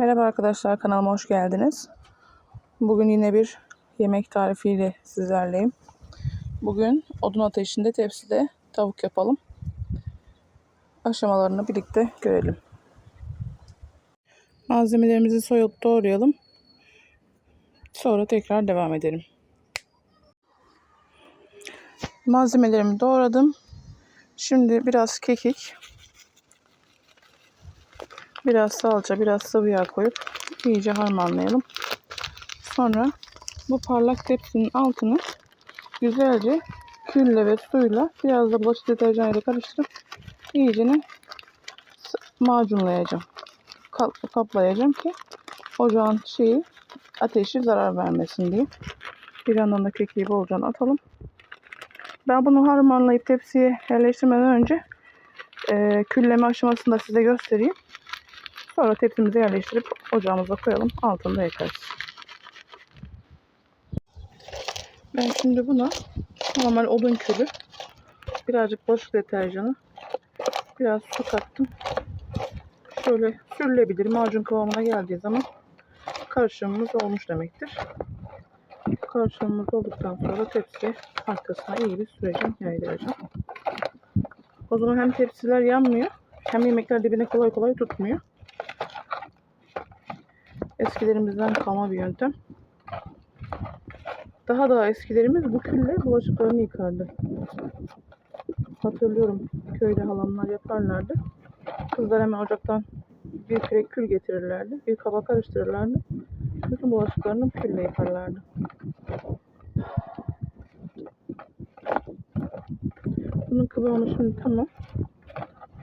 Merhaba arkadaşlar kanalıma hoş geldiniz. Bugün yine bir yemek tarifiyle sizlerleyim. Bugün odun ateşinde tepside tavuk yapalım. Aşamalarını birlikte görelim. Malzemelerimizi soyup doğrayalım. Sonra tekrar devam edelim. Malzemelerimi doğradım. Şimdi biraz kekik, biraz salça, biraz sıvı yağ koyup iyice harmanlayalım. Sonra bu parlak tepsinin altını güzelce külle ve suyla biraz da bulaşık deterjanıyla karıştırıp iyicene s- macunlayacağım. Kap- kaplayacağım ki ocağın şeyi ateşi zarar vermesin diye. Bir yandan da kekiği bolca atalım. Ben bunu harmanlayıp tepsiye yerleştirmeden önce e, külleme aşamasını da size göstereyim. Sonra tepsimize yerleştirip ocağımıza koyalım. Altında yakarız. Ben şimdi buna normal odun külü, birazcık bulaşık deterjanı, biraz su kattım. Şöyle sürülebilir macun kıvamına geldiği zaman karışımımız olmuş demektir. Karışımımız olduktan sonra tepsiye arkasına iyi bir süreceğim, yaydıracağım. O zaman hem tepsiler yanmıyor hem yemekler dibine kolay kolay tutmuyor. Eskilerimizden kalma bir yöntem. Daha daha eskilerimiz bu külle bulaşıklarını yıkardı. Hatırlıyorum köyde halamlar yaparlardı. Kızlar hemen ocaktan bir kürek kül getirirlerdi. Bir kaba karıştırırlardı. Bütün bulaşıklarını külle yıkarlardı. Bunun kıvamı şimdi tamam.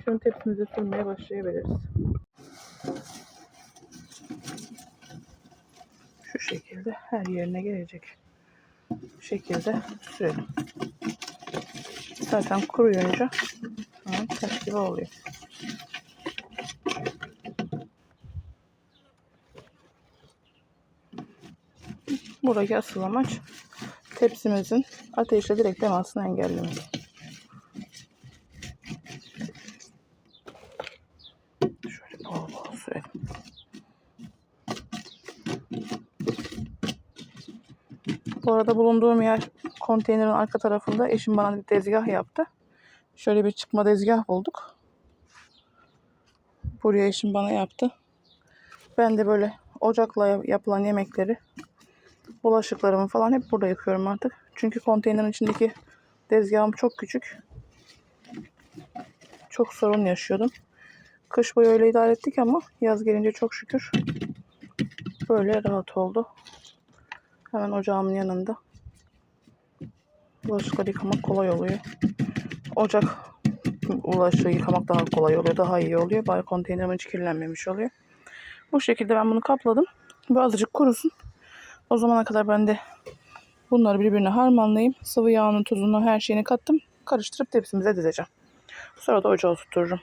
Şimdi tepsimize sürmeye başlayabiliriz. Şu şekilde her yerine gelecek şekilde sürelim. Zaten kuruyunca tamam, taş gibi oluyor. Buradaki asıl amaç tepsimizin ateşle direkt temasını engellemek. Şöyle bol bol sürelim. Bu arada bulunduğum yer konteynerin arka tarafında eşim bana bir tezgah yaptı. Şöyle bir çıkma tezgah bulduk. Buraya eşim bana yaptı. Ben de böyle ocakla yapılan yemekleri, bulaşıklarımı falan hep burada yıkıyorum artık. Çünkü konteynerin içindeki tezgahım çok küçük. Çok sorun yaşıyordum. Kış boyu öyle idare ettik ama yaz gelince çok şükür böyle rahat oldu. Hemen ocağımın yanında. Bulaşıkları yıkamak kolay oluyor. Ocak bulaşığı yıkamak daha kolay oluyor. Daha iyi oluyor. Bari konteynerim hiç kirlenmemiş oluyor. Bu şekilde ben bunu kapladım. Bu azıcık kurusun. O zamana kadar ben de bunları birbirine harmanlayayım. Sıvı yağını, tuzunu, her şeyini kattım. Karıştırıp tepsimize dizeceğim. Sonra da ocağa tuttururum.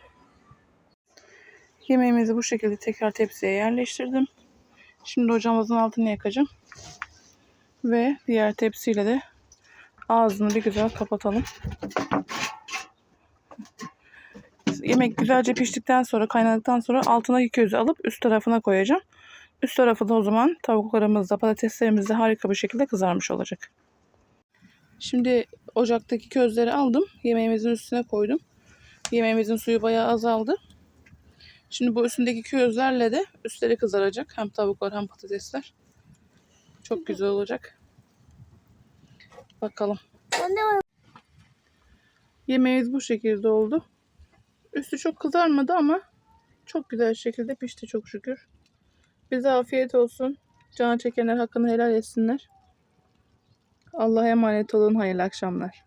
Yemeğimizi bu şekilde tekrar tepsiye yerleştirdim. Şimdi ocağımızın altını yakacağım. Ve diğer tepsiyle de ağzını bir güzel kapatalım. Yemek güzelce piştikten sonra kaynadıktan sonra altındaki közü alıp üst tarafına koyacağım. Üst tarafı da o zaman tavuklarımızda patateslerimiz de harika bir şekilde kızarmış olacak. Şimdi ocaktaki közleri aldım. Yemeğimizin üstüne koydum. Yemeğimizin suyu bayağı azaldı. Şimdi bu üstündeki közlerle de üstleri kızaracak. Hem tavuklar hem patatesler. Çok güzel olacak. Bakalım. Yemeğimiz bu şekilde oldu. Üstü çok kızarmadı ama çok güzel şekilde pişti çok şükür. Bize afiyet olsun. Cana çekenler hakkını helal etsinler. Allah'a emanet olun. Hayırlı akşamlar.